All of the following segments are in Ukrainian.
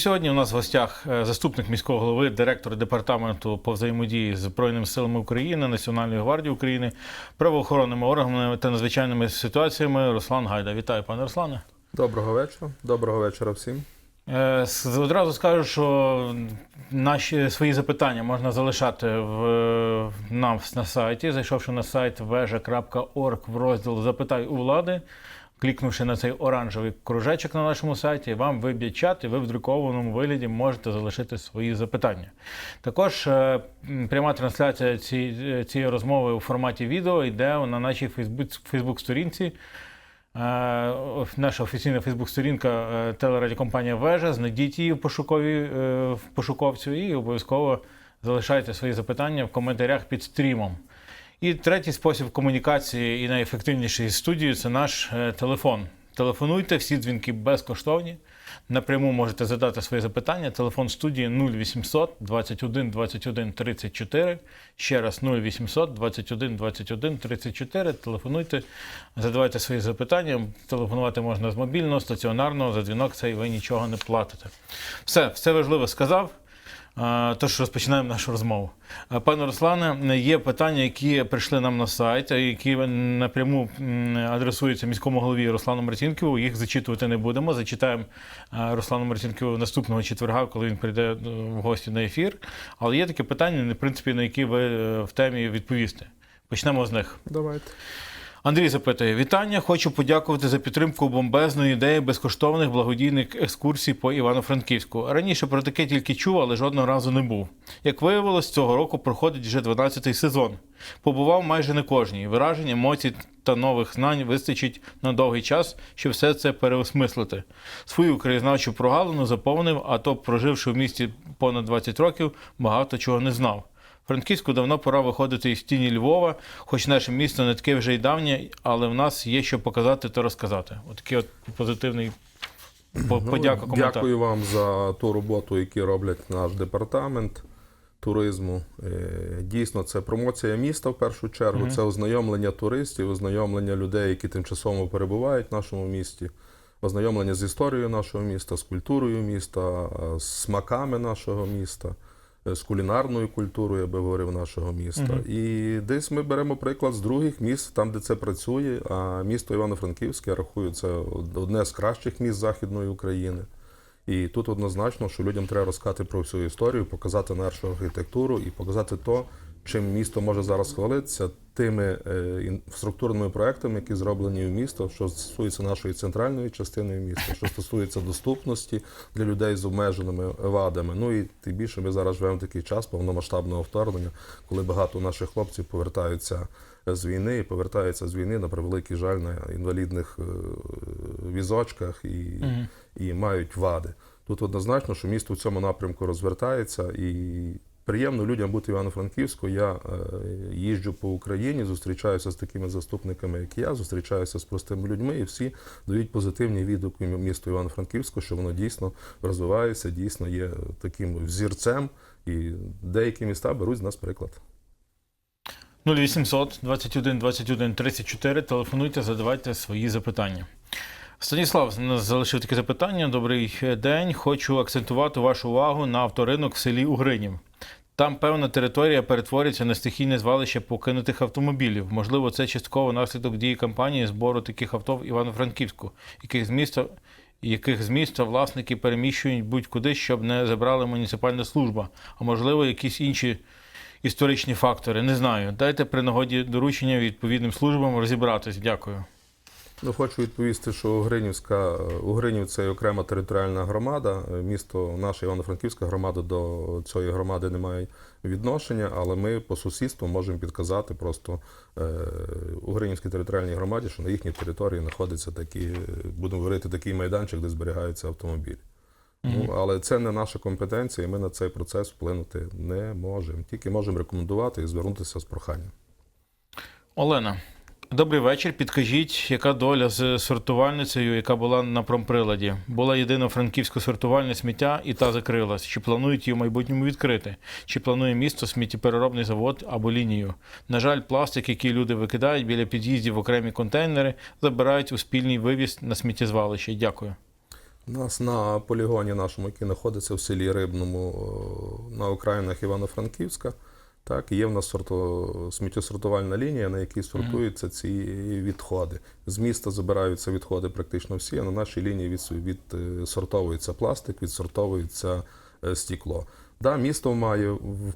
Сьогодні у нас в гостях е, заступник міського голови, директор департаменту по взаємодії з Збройними силами України, Національної гвардії України, правоохоронними органами та надзвичайними ситуаціями Руслан Гайда. Вітаю, пане Руслане. Доброго вечора. Доброго вечора всім. Е, Одразу скажу, що наші свої запитання можна залишати в нам на сайті, зайшовши на сайт veja.org в розділ Запитай у влади, клікнувши на цей оранжевий кружечок на нашому сайті, вам виб'є чат, і ви в друкованому вигляді можете залишити свої запитання. Також е, пряма трансляція цієї, цієї розмови у форматі відео йде на нашій Фейсбук, Фейсбук-сторінці. Е, Наша офіційна Фейсбук-сторінка е, телерадіокомпанія Вежа. Знайдіть її в пошукові е, в пошуковцю і обов'язково залишайте свої запитання в коментарях під стрімом. І третій спосіб комунікації і найефективніший з студією це наш е, телефон. Телефонуйте, всі дзвінки безкоштовні. Напряму можете задати свої запитання. Телефон студії 0800 21 21 34. Ще раз 0800 21 21 34. Телефонуйте, задавайте свої запитання. Телефонувати можна з мобільного, стаціонарного, за дзвінок цей ви нічого не платите. Все, все важливо сказав. Тож розпочинаємо нашу розмову. Пане Руслане, є питання, які прийшли нам на сайт, які напряму адресуються міському голові Руслану Марцінківу. Їх зачитувати не будемо. Зачитаємо Руслану Марцінківу наступного четверга, коли він прийде е, в гості на ефір. Але є такі питання, в принципі, на які ви е, в темі відповісти. Почнемо з них. Давайте. Андрій запитує: вітання. Хочу подякувати за підтримку бомбезної ідеї безкоштовних благодійних екскурсій по Івано-Франківську. Раніше про таке тільки чув, але жодного разу не був. Як виявилось, цього року проходить вже 12-й сезон. Побував майже не кожній. Виражень, емоцій та нових знань вистачить на довгий час, щоб все це переосмислити. Свою краєзнавчу прогалину заповнив, а то, проживши в місті понад 20 років, багато чого не знав. Франківську давно пора виходити із тіні Львова, хоч наше місто не таке вже й давнє, але в нас є що показати та розказати. Отакий от позитивний по- подяка коментар. Ну, Дякую вам за ту роботу, яку роблять наш департамент туризму. Е, Дійсно, це промоція міста в першу чергу, це ознайомлення туристів, ознайомлення людей, які тимчасово перебувають в нашому місті, ознайомлення з історією нашого міста, з культурою міста, з смаками нашого міста. Е, З кулінарною культурою, я би говорив, нашого міста. І десь ми беремо приклад з других міст, там, де це працює. А місто Івано-Франківське, я рахую, це одне з кращих міст Західної України. І тут однозначно, що людям треба розказати про всю історію, показати нашу архітектуру і показати то, чим місто може зараз хвалитися, тими е, інфраструктурними проектами, які зроблені в місто, що стосується нашої центральної частини міста, що стосується доступності для людей з обмеженими вадами. Ну і тим більше ми зараз живемо в такий час повномасштабного вторгнення, коли багато наших хлопців повертаються з війни і повертаються з війни на превеликий жаль на інвалідних е, візочках і, і мають вади. Тут однозначно, що місто в цьому напрямку розвертається і приємно людям бути в Івано-Франківську. Я е, їжджу по Україні, зустрічаюся з такими заступниками, як я, зустрічаюся з простими людьми, і всі дають позитивні відгуки місту Івано-Франківську, що воно дійсно розвивається, дійсно є таким взірцем, і деякі міста беруть з нас приклад. 0800 21 21 34. Телефонуйте, задавайте свої запитання. Станіслав залишив таке запитання. Добрий день. Хочу акцентувати вашу увагу на авторинок в селі Угринів. Там певна територія перетворюється на стихійне звалище покинутих автомобілів. Можливо, це частково наслідок дії кампанії збору таких авто в Івано-Франківську, яких з міста, яких з міста власники переміщують будь-куди, щоб не забрала муніципальна служба, а можливо, якісь інші історичні фактори. Не знаю. Дайте при нагоді доручення відповідним службам розібратись. Дякую. Ну, хочу відповісти, що Угринівська Угринів це окрема територіальна громада. Місто, наша Івано-Франківська громада до цієї громади не має відношення, але ми по сусідству можемо підказати просто е, Угринівській територіальній громаді, що на їхній території знаходиться такі, е, будемо говорити, такий майданчик, де зберігаються автомобілі. Ну, але це не наша компетенція, і ми на цей процес вплинути не можемо. Тільки можемо рекомендувати і звернутися з проханням. Олена, добрий вечір. Підкажіть, яка доля з сортувальницею, яка була на промприладі? Була єдина франківська сортувальне сміття, і та закрилась. Чи планують її в майбутньому відкрити? Чи планує місто сміттєпереробний завод або лінію? На жаль, пластик, який люди викидають біля під'їздів в окремі контейнери, забирають у спільний вивіз на сміттєзвалище. Дякую. У нас на полігоні нашому, який знаходиться в селі Рибному на окраїнах Івано-Франківська, так, є в нас сорто, сміттєсортувальна лінія, на якій сортуються ці відходи. З міста забираються відходи практично всі, а на нашій лінії від, відсортовується пластик, відсортовується е, стекло. Да, місто має в,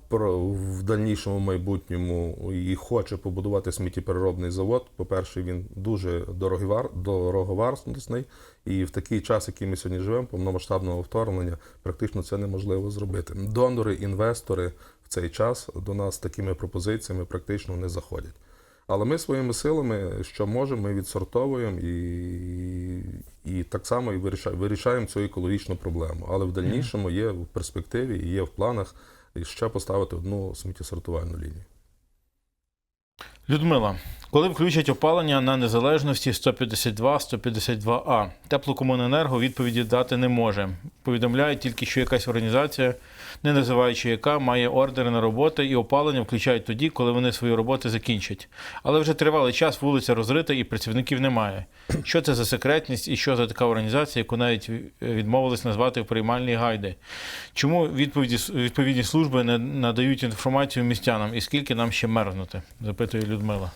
в дальнішому майбутньому і хоче побудувати сміттєпереробний завод. По-перше, він дуже дороговар, дороговартісний, і в такий час, який ми сьогодні живемо, повномасштабного вторгнення, практично це неможливо зробити. Донори, інвестори цей час до нас такими пропозиціями практично не заходять. Але ми своїми силами, що можемо, ми відсортовуємо і, і так само і вирішаємо, вирішаємо цю екологічну проблему. Але в дальнішому є в перспективі і є в планах ще поставити одну сміттєсортувальну лінію. Людмила, коли включать опалення на незалежності 152-152А, теплокомуненерго відповіді дати не може. Повідомляють тільки, що якась організація, не називаючи яка, має ордери на роботи і опалення включають тоді, коли вони свої роботи закінчать. Але вже тривалий час вулиця розрита і працівників немає. Що це за секретність і що за така організація, яку навіть відмовились назвати в приймальні гайди? Чому відповіді відповідні служби не надають інформацію містянам і скільки нам ще мерзнути? запитує Людмила.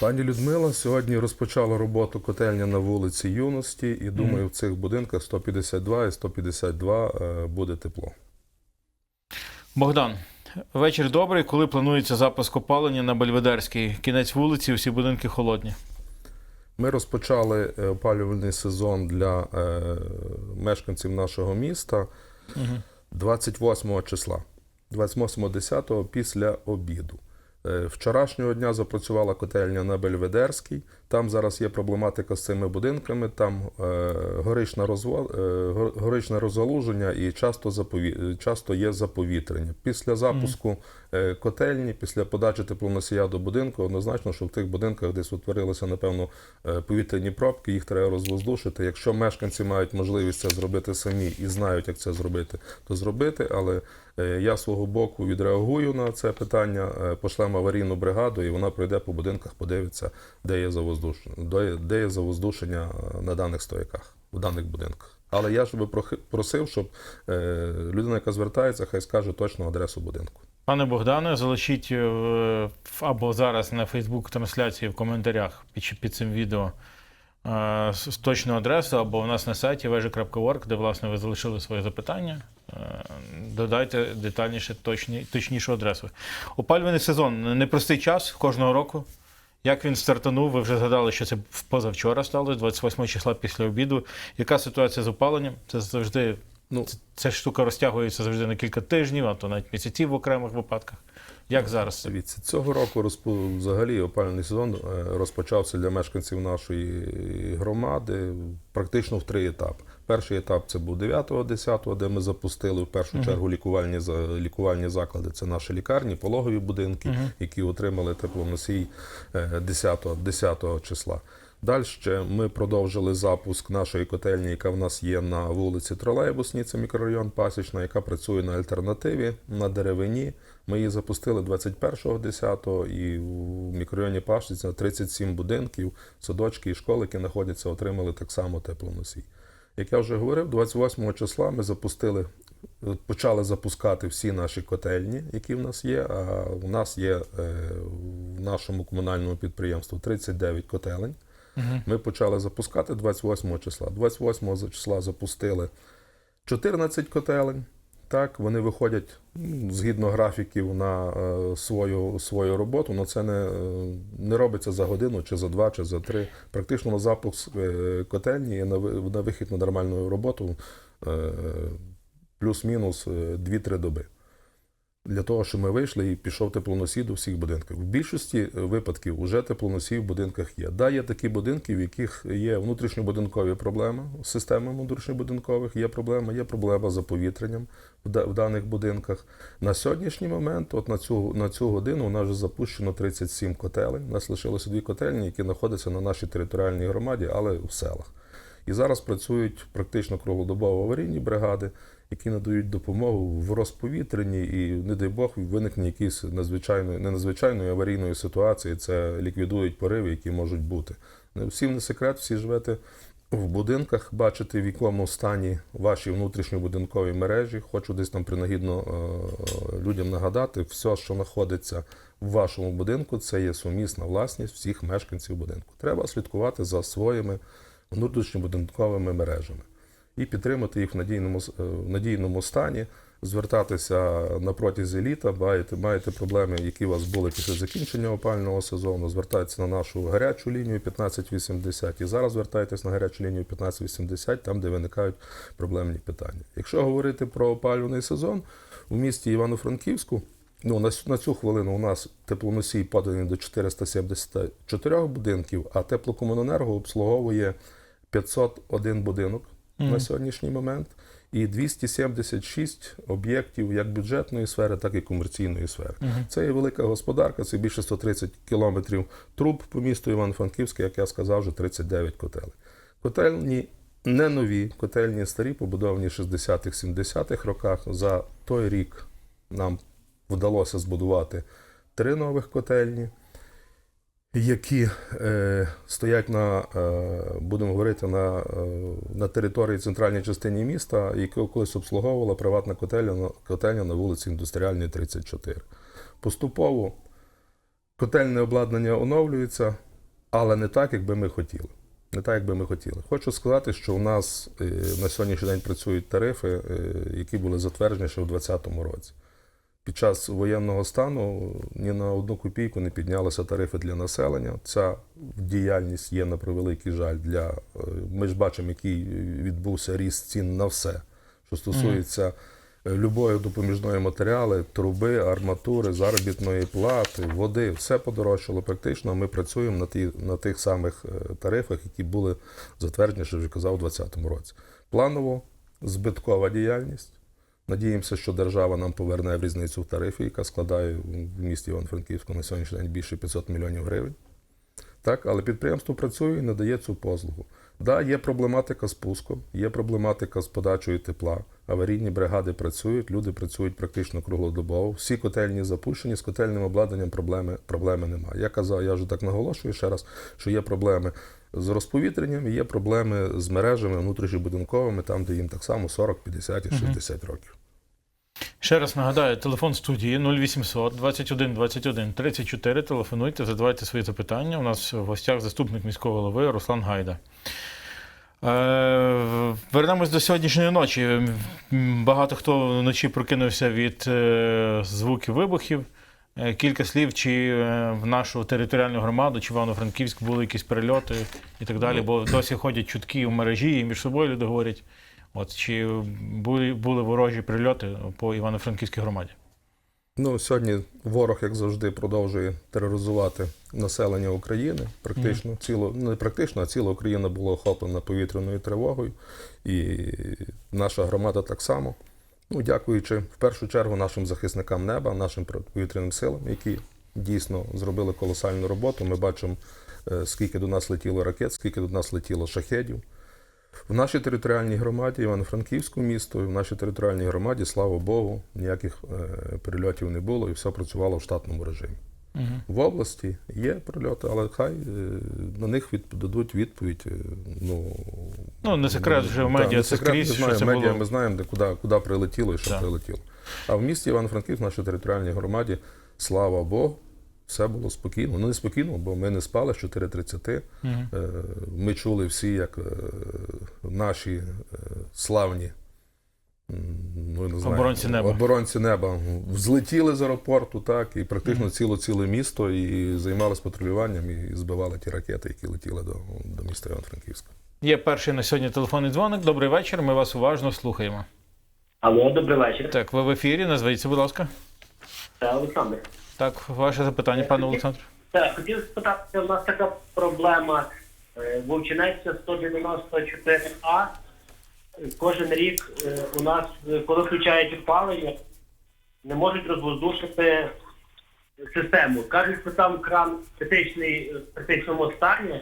Пані Людмила сьогодні розпочала роботу котельня на вулиці Юності, і думаю, в цих будинках 152 і 152 е, буде тепло. Богдан, вечір добрий. Коли планується запуск опалення на Бельведерській? Кінець вулиці, усі будинки холодні. Ми розпочали е, опалювальний сезон для е, мешканців нашого міста 28 числа, 28.10 після обіду. Е, Вчорашнього дня запрацювала котельня на Бельведерській. Там зараз є проблематика з цими будинками. Там е, горичне, розва... е, го- горичне розгалуження і часто, запові... часто є заповітрення. Після запуску е, котельні, після подачі теплоносія до будинку, однозначно, що в тих будинках десь утворилися, напевно, е, повітряні пробки, їх треба розвоздушити. Якщо мешканці мають можливість це зробити самі і знають, як це зробити, то зробити. Але е, я свого боку відреагую на це питання, е, пошлемо аварійну бригаду, і вона пройде по будинках, подивиться, де є завоздушення, де- де є завоздушення е, на даних стояках, в даних будинках. Але я ж би просив, щоб е, людина, яка звертається, хай скаже точну адресу будинку. Пане Богдане, залишіть е, або зараз на Фейсбук трансляції в коментарях під, під цим відео с- точну адресу, або у нас на сайті veja.org, де власне ви залишили своє запитання. Додайте детальніше, точні, точнішу адресу. Опалювальний сезон непростий час кожного року. Як він стартанув, ви вже згадали, що це позавчора сталося, 28 числа після обіду. Яка ситуація з опаленням? Це завжди Ну, це Ця штука розтягується завжди на кілька тижнів, а то навіть місяців в окремих випадках. Як зараз? Дивіться, цього року розпо... взагалі опалювальний сезон е, розпочався для мешканців нашої громади практично в три етапи. Перший етап це був 9-10, де ми запустили в першу чергу лікувальні, лікувальні заклади. Це наші лікарні, пологові будинки, які отримали теплоносій е, 10, 10 числа. Далі ми продовжили запуск нашої котельні, яка в нас є на вулиці Тролейбусній, це мікрорайон Пасічна, яка працює на альтернативі на деревині. Ми її запустили 21.10 і в мікрорайоні Пасічна 37 будинків, садочки і школи, які знаходяться, отримали так само теплоносій. Як я вже говорив, 28 числа ми запустили, почали запускати всі наші котельні, які в нас є. А у нас є е, в нашому комунальному підприємстві 39 котелень. Ми почали запускати 28 числа. 28 за- числа запустили 14 котелень. Так, вони виходять ну, згідно графіків на е, свою, свою роботу, але це не, е, не робиться за годину, чи за два, чи за три. Практично на запуск е, котельні і на, на вихід на нормальну роботу е, плюс-мінус е, 2-3 доби. Для того, щоб ми вийшли і пішов теплоносій до всіх будинків. В більшості е, випадків вже теплоносій в будинках є. Да, є такі будинки, в яких є внутрішньобудинкові проблеми з системами внутрішньобудинкових, є проблема, є проблема з повітрянням в, в даних будинках. На сьогоднішній момент, от на цю, на цю годину, у нас вже запущено 37 котелень. У нас лишилося дві котельні, які знаходяться на нашій територіальній громаді, але в селах. І зараз працюють практично круглодобово аварійні бригади, які надають допомогу в розповітренні і, не дай Бог, виникне якісь надзвичайної, не надзвичайної аварійної ситуації. Це ліквідують пориви, які можуть бути. Не всім не секрет, всі живете в будинках, бачити, в якому стані ваші внутрішньобудинкові мережі. Хочу десь там принагідно е, людям нагадати, все, що знаходиться в вашому будинку, це є сумісна власність всіх мешканців будинку. Треба слідкувати за своїми внутрішньобудинковими мережами і підтримати їх в надійному, е, в надійному стані, звертатися на протязі літа, маєте, маєте проблеми, які у вас були після закінчення опального сезону, звертайтеся на нашу гарячу лінію 1580 і зараз звертайтесь на гарячу лінію 1580, там, де виникають проблемні питання. Якщо говорити про опалювальний сезон, у місті Івано-Франківську Ну, на, на цю хвилину у нас теплоносій поданий до 474 будинків, а теплокомуненерго обслуговує 501 будинок на сьогоднішній момент і 276 об'єктів як бюджетної сфери, так і комерційної сфери. Це є велика господарка, це більше 130 кілометрів труб по місту Івано-Франківське, як я сказав, вже 39 котелей. Котельні не нові, котельні старі, побудовані в 60-х, 70-х роках. За той рік нам вдалося збудувати три нових котельні, які е, стоять на, е, будемо говорити, на, е, на території центральній частині міста, яку колись обслуговувала приватна котельня, котельня на вулиці Індустріальній, 34. Поступово котельне обладнання оновлюється, але не так, як би ми хотіли. Не так, як би ми хотіли. Хочу сказати, що у нас е, на сьогоднішній день працюють тарифи, е, які були затверджені ще у 2020 році. Під час воєнного стану ні на одну копійку не піднялися тарифи для населення. Ця діяльність є на превеликий жаль для. е, Ми ж бачимо, який відбувся ріст цін на все, що стосується е, любої допоміжної матеріали, труби, арматури, заробітної плати, води, все подорожчало практично. Ми працюємо на, ті, на тих самих е, тарифах, які були затверджені, що вже казав, у 2020 році. Планово збиткова діяльність. Надіємося, що держава нам поверне в різницю в тарифі, яка складає в місті Івано-Франківську на сьогоднішній день більше 500 мільйонів гривень. Так, але підприємство працює і надає цю послугу. Да, є проблематика з пуском, є проблематика з подачею тепла. Аварійні бригади працюють, люди працюють практично круглодобово. Всі котельні запущені, з котельним обладнанням проблеми, проблеми немає. Я казав, я вже так наголошую ще раз, що є проблеми з розповітренням, є проблеми з мережами внутрішньобудинковими, там, де їм так само 40, 50 і 60 років. Ще раз нагадаю, телефон студії 0800 21 21 34. Телефонуйте, задавайте свої запитання. У нас в гостях заступник міського голови Руслан Гайда. Е, Вернемось до сьогоднішньої ночі. Багато хто вночі прокинувся від е, звуків вибухів. Е, Кілька слів, чи е, в нашу територіальну громаду, чи в Івано-Франківськ були якісь перельоти і так далі, бо досі ходять чутки в мережі і між собою люди говорять. От чи були, були ворожі прильоти по Івано-Франківській громаді? Ну, сьогодні ворог, як завжди, продовжує тероризувати населення України. Практично ціло, ну, не практично, а ціла Україна була охоплена повітряною тривогою. І наша громада так само. Ну, дякуючи в першу чергу нашим захисникам неба, нашим повітряним силам, які дійсно зробили колосальну роботу. Ми бачимо, е, скільки до нас летіло ракет, скільки до нас летіло шахедів. В нашій територіальній громаді, Івано-Франківську місто, і в нашій територіальній громаді, слава Богу, ніяких е, прильотів не було і все працювало в штатному режимі. Угу. В області є прильоти, але хай е, на них від, дадуть відповідь. е, Ну, Ну, не секрет вже в Та, медіа це секрет, скрізь, ми що це медіа було. ми знаємо, де куди, куди прилетіло і що Так. прилетіло. А в місті Івано-Франківськ, в нашій територіальній громаді, слава Богу, все було спокійно. Ну не спокійно, бо ми не спали з 4.30. Мгм. Е, Ми чули всі, як наші славні ну, не знаю, Оборонці неба. оборонці неба взлетіли з аеропорту, так, і практично ціло ціле місто і займалися патрулюванням і збивали ті ракети, які летіли до, до міста Івано-Франківська. Є перший на сьогодні телефонний дзвоник. Добрий вечір. Ми вас уважно слухаємо. Алло, добрий вечір. Так, ви в ефірі. Назвіться, будь ласка. Це Олександр. Так, ваше запитання, пане Олександр. Так, хотів спитати, у нас така проблема. Е, Вовчинецька 194А. Кожен рік е, у нас, е, коли включають опалення, не можуть розвоздушити систему. Кажуть, що там кран критичний е, в критичному стані.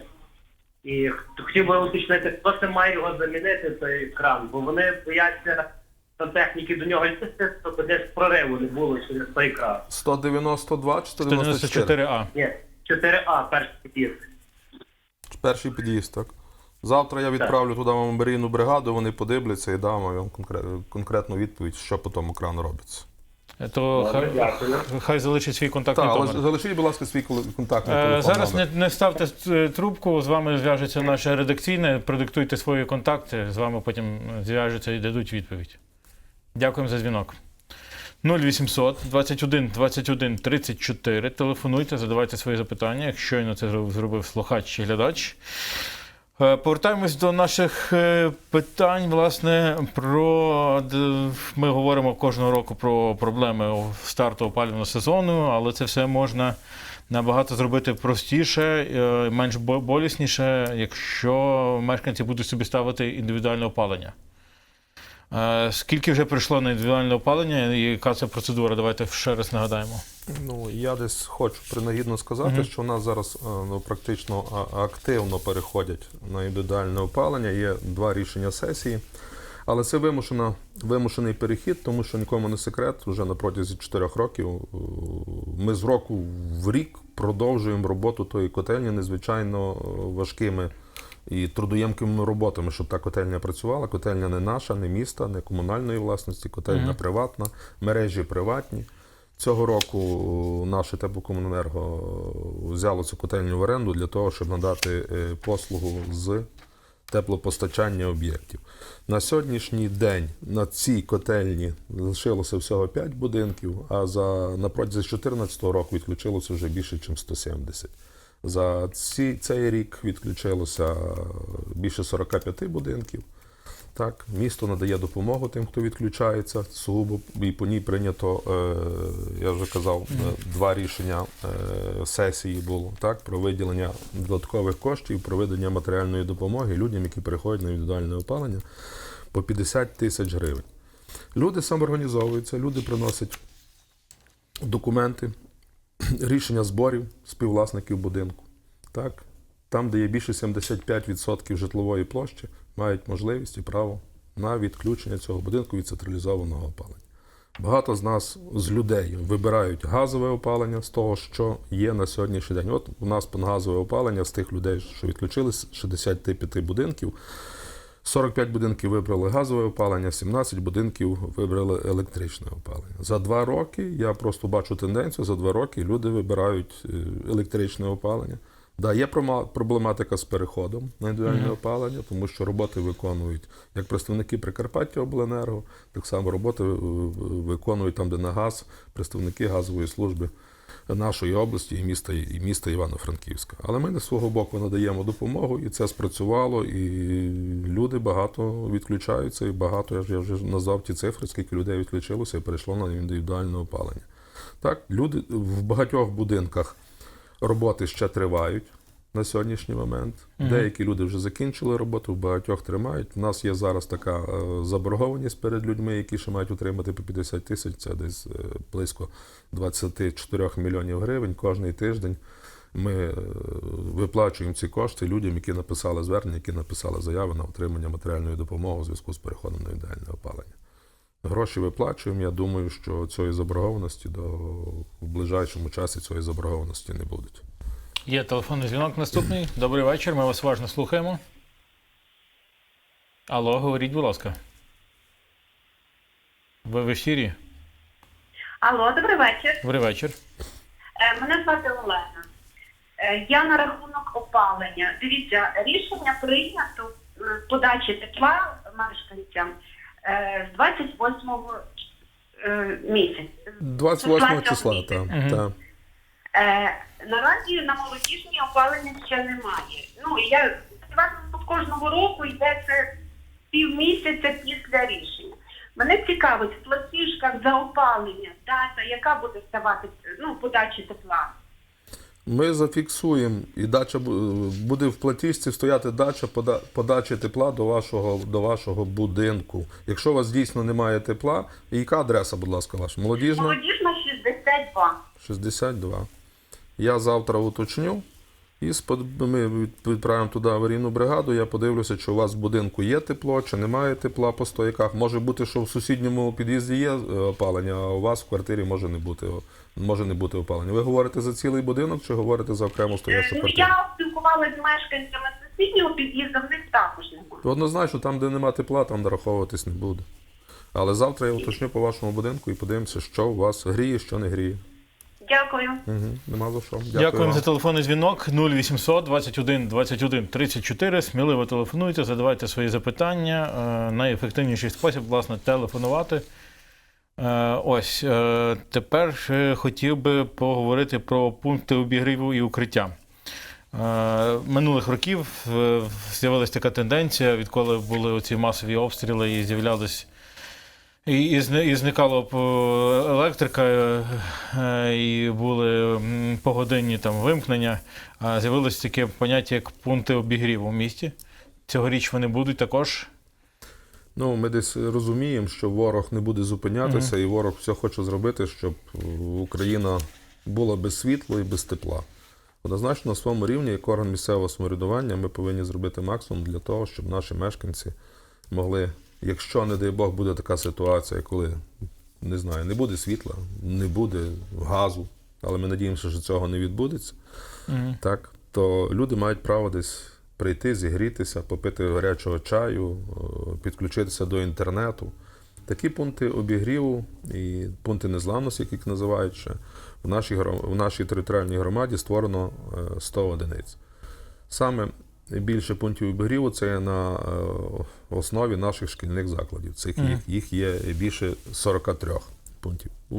І хотів би уточнити, хто це має його замінити, цей кран, бо вони бояться сантехніки до нього лізти, щоб десь прориву не було через той кран. 192 чи 194? 194А. Ні, 4А перший під'їзд. Перший під'їзд, так. Завтра я відправлю туди вам аварійну бригаду, вони подивляться і дам вам конкретну відповідь, що по тому крану робиться. То хай, хай залишить свій контактний Так, номер. залишіть, будь ласка, свій контактний Е. Зараз не, не ставте е, трубку, з вами зв'яжеться наше редакційне, продиктуйте свої контакти, з вами потім зв'яжуться і дадуть відповідь. Дякуємо за дзвінок. 0800 21 21 34. Телефонуйте, задавайте свої запитання, якщо щойно це зробив слухач чи глядач. Е, Повертаємось до наших е, питань. Власне, про ми говоримо кожного року про проблеми старту опалювального сезону, але це все можна набагато зробити простіше, е, менш бо- болісніше, якщо мешканці будуть собі ставити індивідуальне опалення. Е, Скільки вже прийшло на індивідуальне опалення і яка це процедура? Давайте ще раз нагадаємо. Ну, я десь хочу принагідно сказати, що у нас зараз е, ну, практично активно переходять на індивідуальне опалення. Є два рішення сесії. Але це вимушена, вимушений перехід, тому що нікому не секрет, вже на протязі 4 років е, ми з року в рік продовжуємо роботу тої котельні надзвичайно е, важкими і трудоємкими роботами, щоб та котельня працювала. Котельня не наша, не міста, не комунальної власності, котельня Мгм. приватна, мережі приватні. Цього року наше теплокомуненерго взяло цю котельню в оренду для того, щоб надати е, послугу з теплопостачання об'єктів. На сьогоднішній день на цій котельні залишилося всього 5 будинків, а за на протязі 2014 року відключилося вже більше, ніж 170. За ці, цей рік відключилося більше 45 будинків. Так, місто надає допомогу тим, хто відключається. Сугубо і по ній прийнято, е, я вже казав, е, два рішення е, сесії було так, про виділення додаткових коштів, про видання матеріальної допомоги людям, які переходять на індивідуальне опалення по 50 тисяч гривень. Люди самоорганізовуються, люди приносять документи, рішення зборів співвласників будинку. Так? Там, де є більше 75% житлової площі, мають можливість і право на відключення цього будинку від централізованого опалення. Багато з нас, з людей, вибирають газове опалення з того, що є на сьогоднішній день. От у нас газове опалення з тих людей, що відключились, 65 будинків. 45 будинків вибрали газове опалення, 17 будинків вибрали електричне опалення. За два роки я просто бачу тенденцію: за два роки люди вибирають е, електричне опалення. Да, є проблематика з переходом на індивідуальне Мгм. опалення, тому що роботи виконують як представники Прикарпаття Обленерго, так само роботи е, виконують там, де на газ, представники газової служби нашої області і міста, і міста Івано-Франківська. Але ми з свого боку надаємо допомогу, і це спрацювало, і люди багато відключаються, і багато, я ж- я вже назвав ті цифри, скільки людей відключилося і перейшло на індивідуальне опалення. Так, люди в багатьох будинках роботи ще тривають на сьогоднішній момент. Мгм. Деякі люди вже закінчили роботу, в багатьох тримають. У нас є зараз така е, заборгованість перед людьми, які ще мають отримати по 50 тисяч, це десь е, близько 24 мільйонів гривень кожний тиждень. Ми е, виплачуємо ці кошти людям, які написали звернення, які написали заяви на отримання матеріальної допомоги у зв'язку з переходом на ідеальне опалення. Гроші виплачуємо. Я думаю, що цієї заборгованості до в ближайшому часі цієї заборгованості не буде. Є телефонний дзвінок наступний. Добрий вечір, ми вас уважно слухаємо. Алло, говоріть, будь ласка. Ви в ефірі? Алло, добрий вечір. Добрий вечір. Е, Мене звати Олена. Е, Я на рахунок опалення. Дивіться, рішення прийнято е, подачі тепла мешканцям е, з 28 е, місяця. 28 числа, місяця. так. Мгм. Та. Е, Наразі на молодіжній опалення ще немає. Ну, я сподіваюся, кожного року йде це півмісяця після рішення. Мене цікавить в платіжках за опалення, дата, яка буде ставати ну, подачі тепла. Ми зафіксуємо, і дача буде в платіжці стояти дача пода- подачі тепла до вашого, до вашого будинку. Якщо у вас дійсно немає тепла, яка адреса, будь ласка, ваша? Молодіжна? Молодіжна 62. 62. Я завтра уточню. І ми відправимо туди аварійну бригаду. Я подивлюся, чи у вас в будинку є тепло, чи немає тепла по стояках. Може бути, що в сусідньому під'їзді є е, опалення, а у вас в квартирі може не бути, може не бути опалення. Ви говорите за цілий будинок чи говорите за окрему Е, стоячу Ну, квартиру? я спілкувалася з мешканцями сусіднього під'їзду в них також немає. Однозначно, там, де нема тепла, там нараховуватись не буде. Але завтра я уточню по вашому будинку і подивимося, що у вас гріє, що не гріє. Дякую. Угу, нема за що. Дякую Дякуємо вам. за телефонний дзвінок 0800 21 21 34. Сміливо телефонуйте, задавайте свої запитання. Е, Найефективніший спосіб, власне, телефонувати. Е, Ось е, тепер ще хотів би поговорити про пункти обігріву і укриття. Е, Минулих років е, з'явилася така тенденція, відколи були оці масові обстріли і з'являлись і, і, зникала б, е, електрика, е, е, і були погодинні там вимкнення. А з'явилось таке поняття, як пункти обігріву в місті. Цьогоріч вони будуть також. Ну, ми десь розуміємо, що ворог не буде зупинятися, і ворог все хоче зробити, щоб Україна була без світла і без тепла. Однозначно, на своєму рівні, як орган місцевого самоврядування, ми повинні зробити максимум для того, щоб наші мешканці могли, якщо, не дай Бог, буде така ситуація, коли не знаю, не буде світла, не буде газу, але ми надіємося, що цього не відбудеться. Так, то люди мають право десь прийти, зігрітися, попити гарячого чаю, е, підключитися до інтернету. Такі пункти обігріву і пункти незламності, як їх називають ще, в нашій, в нашій територіальній громаді створено е, 100 одиниць. Саме більше пунктів обігріву це на е, основі наших шкільних закладів. Цих їх, їх є більше 43 пунктів. У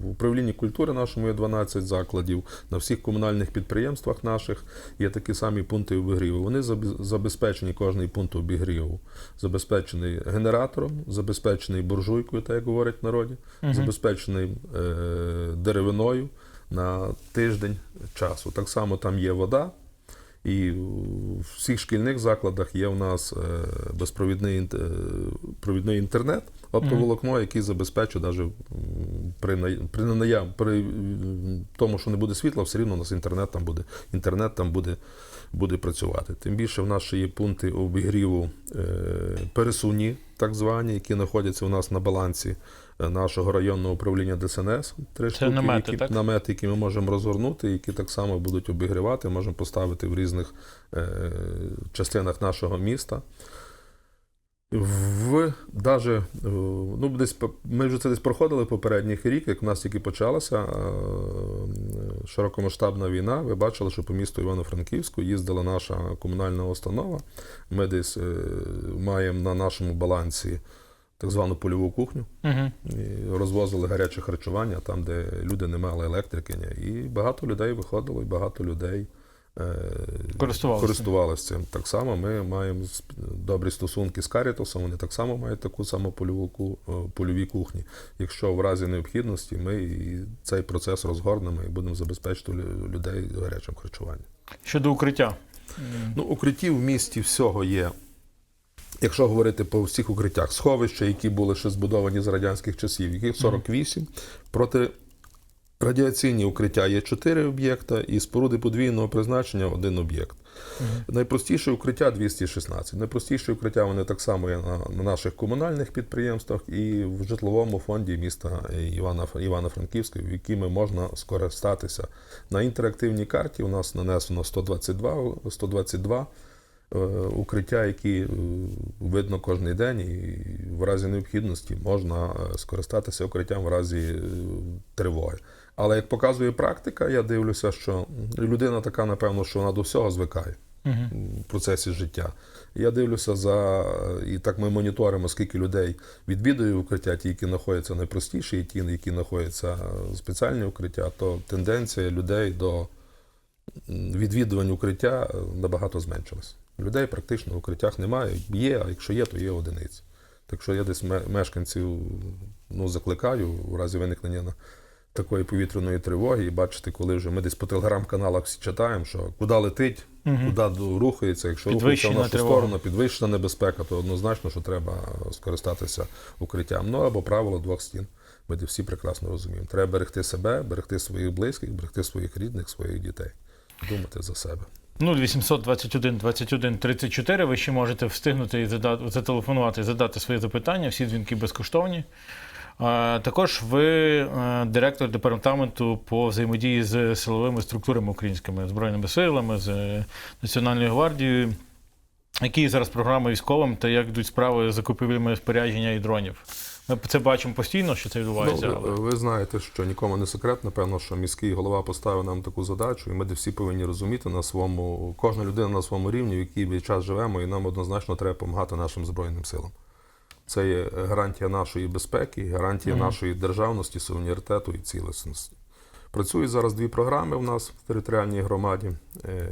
в управлінні культури нашому є 12 закладів. На всіх комунальних підприємствах наших є такі самі пункти обігріву. Вони забезпечені кожний пункт обігріву. Забезпечений генератором, забезпечений буржуйкою, так як говорять в народі, забезпечений е, деревиною на тиждень часу. Так само там є вода. І у всіх шкільних закладах є у нас е, безпровідний е, провідний інтернет, оптоволокно, який забезпечує навіть при, при, наяв, при тому, що не буде світла, все рівно у нас інтернет там буде, інтернет там буде, буде працювати. Тим більше в нас ще є пункти обігріву е, пересувні, так звані, які знаходяться у нас на балансі нашого районного управління ДСНС. Три штуки, намети, які, так? намети, які ми можемо розгорнути, які так само будуть обігрівати, можемо поставити в різних е, частинах нашого міста. В даже, е, ну, десь ми вже це десь проходили попередній рік, як в нас тільки почалася е, широкомасштабна війна. Ви бачили, що по місту Івано-Франківську їздила наша комунальна установа. Ми десь е, маємо на нашому балансі так звану польову кухню. Угу. І розвозили гаряче харчування там, де люди не мали електрики. ні. І багато людей виходило, і багато людей е, Користувалися. користувалися цим. Так само ми маємо добрі стосунки з Карітосом, вони так само мають таку саму польову польові кухні. Якщо в разі необхідності, ми і цей процес розгорнемо і будемо забезпечити лю- людей гарячим харчуванням. Щодо укриття. Ну, укриттів в місті всього є. Якщо говорити по всіх укриттях, сховища, які були ще збудовані з радянських часів, яких 48, проти радіаційні укриття є 4 об'єкта, і споруди подвійного призначення один об'єкт. Найпростіше укриття 216. Найпростіше укриття вони так само є на, на наших комунальних підприємствах і в житловому фонді міста Івана, Івано-Франківська, в якими можна скористатися. На інтерактивній карті у нас нанесено 122, 122 е, укриття, які е, видно кожен день, і в разі необхідності можна е, скористатися укриттям в разі е, тривоги. Але як показує практика, я дивлюся, що людина така, напевно, що вона до всього звикає в процесі життя. Я дивлюся за і так ми моніторимо, скільки людей відвідує укриття, ті, які знаходяться найпростіші, і ті, які знаходяться спеціальні укриття, то тенденція людей до відвідувань укриття е, набагато зменшилась. Людей практично в укриттях немає. Є, а якщо є, то є одиниці. Так що я десь мешканців ну, закликаю у разі виникнення на такої повітряної тривоги і бачите, коли вже ми десь по телеграм-каналах всі читаємо, що куди летить, куди рухається, якщо рухається в нашу тривога. сторону, підвищена небезпека, то однозначно, що треба скористатися укриттям. Ну або правило двох стін. Ми де всі прекрасно розуміємо. Треба берегти себе, берегти своїх близьких, берегти своїх рідних, своїх дітей, думати за себе. 0800 21 21 34. Ви ще можете встигнути і задати, зателефонувати і задати свої запитання. Всі дзвінки безкоштовні. Також ви е, директор департаменту по взаємодії з силовими структурами українськими збройними силами, з е, Національною гвардією. Які зараз програми військовим та як йдуть справи з закупівлями спорядження і дронів? Це бачимо постійно, що це відбувається. Ну, але... ви знаєте, що нікому не секрет, напевно, що міський голова поставив нам таку задачу, і ми де всі повинні розуміти на своєму, кожна людина на своєму рівні, в який ми час живемо, і нам однозначно треба допомагати нашим Збройним силам. Це є гарантія нашої безпеки, гарантія нашої державності, суверенітету і цілісності. Працюють зараз дві програми в нас в територіальній громаді. Е,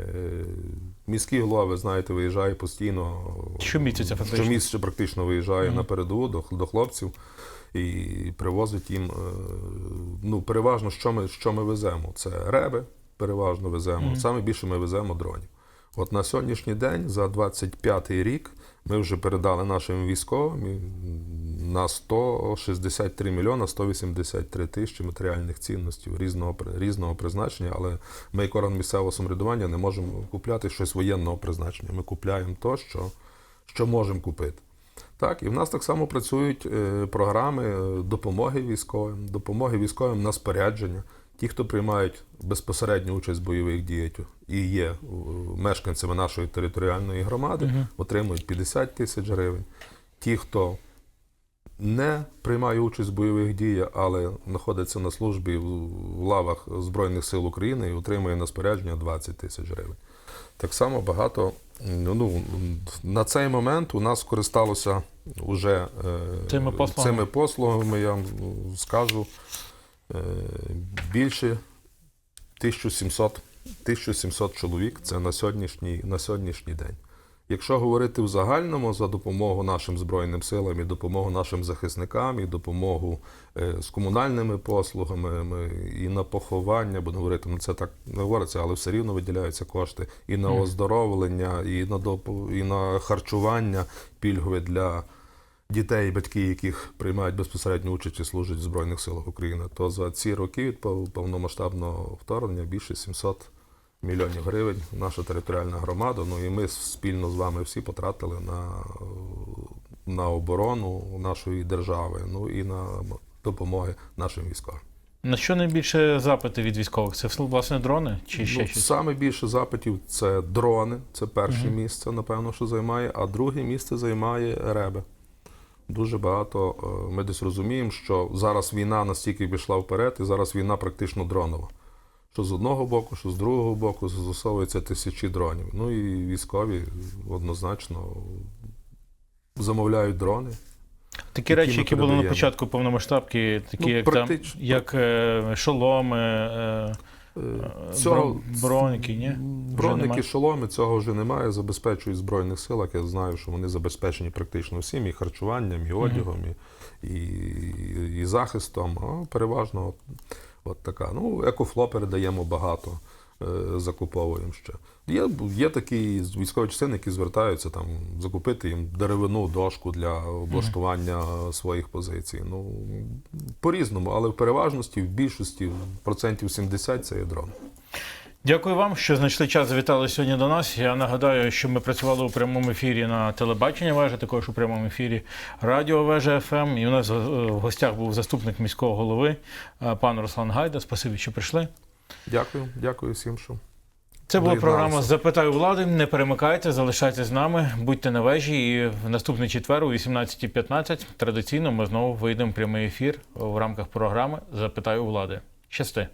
Міський голова, ви знаєте, виїжджає постійно. Щомісяця фактично. Щомісяця практично виїжджає на передову до, до хлопців і привозить їм. е, Ну, переважно, що ми, що ми веземо? Це реби, переважно веземо. Саме більше ми веземо дронів. От на сьогоднішній день, за 25-й рік, ми вже передали нашим військовим на 163 мільйона 183 тисячі матеріальних цінностей різного, різного призначення, але ми, як орган місцевого самоврядування, не можемо купляти щось воєнного призначення. Ми купляємо то, що, що можемо купити. Так, і в нас так само працюють е, програми е, допомоги військовим, допомоги військовим на спорядження. Ті, хто приймають безпосередню участь в бойових діях і є е, мешканцями нашої територіальної громади, отримують 50 тисяч гривень. Ті, хто не приймає участь в бойових діях, але знаходиться на службі в лавах Збройних сил України і отримує на спорядження 20 тисяч гривень. Так само багато. Ну, на цей момент у нас скористалося вже е, Цими послугами? цими послугами, я вам скажу, більше 1700, 1700 чоловік. Це на сьогоднішній, на сьогоднішній день. Якщо говорити в загальному за допомогу нашим Збройним силам і допомогу нашим захисникам, і допомогу е, з комунальними послугами, ми, і на поховання, будемо говорити, ну це так не говориться, але все рівно виділяються кошти і на оздоровлення, і на допо- і на харчування пільгове для дітей і батьків, яких приймають безпосередню участь і служать в Збройних силах України, то за ці роки від повномасштабного вторгнення більше 700 мільйонів гривень наша територіальна громада. Ну і ми спільно з вами всі потратили на, на оборону нашої держави, ну і на допомоги нашим військовим. На що найбільше запити від військових? Це власне дрони чи ще ну, щось? Саме більше запитів це дрони, це перше місце, напевно, що займає, а друге місце займає реби. Дуже багато. е, Ми десь розуміємо, що зараз війна настільки пішла вперед, і зараз війна практично дронова. Що з одного боку, що з другого боку застосовуються тисячі дронів. Ну і військові однозначно замовляють дрони. які речі, які були на початку повномасштабки, такі Ну, як, там, практич- як е, шоломи, Е, Цього... броніки, ні? Броніки, Броники, шоломи цього вже немає. Забезпечують збройних сил. як Я знаю, що вони забезпечені практично всім і харчуванням, і одягом, і, і, і захистом. А переважно от, от така. Ну, екофло передаємо багато. Е, Закуповуємо ще. Є, є такі військові частини, які звертаються там закупити їм деревину дошку для облаштування своїх позицій. Ну по-різному, але в переважності, в більшості, процентів 70 це є дрон. Дякую вам, що знайшли час, завітали сьогодні до нас. Я нагадаю, що ми працювали у прямому ефірі на телебачення вежа, також у прямому ефірі Радіо Вежа ФМ. І у нас е, в гостях був заступник міського голови е, пан Руслан Гайда. Спасибі, що прийшли. Дякую, дякую всім, що Це була програма Запитаю влади. Не перемикайте, залишайтеся з нами, будьте на вежі. І в наступний четвер о 18.15 традиційно ми знову вийдемо в прямий ефір в рамках програми Запитаю влади. Щасти.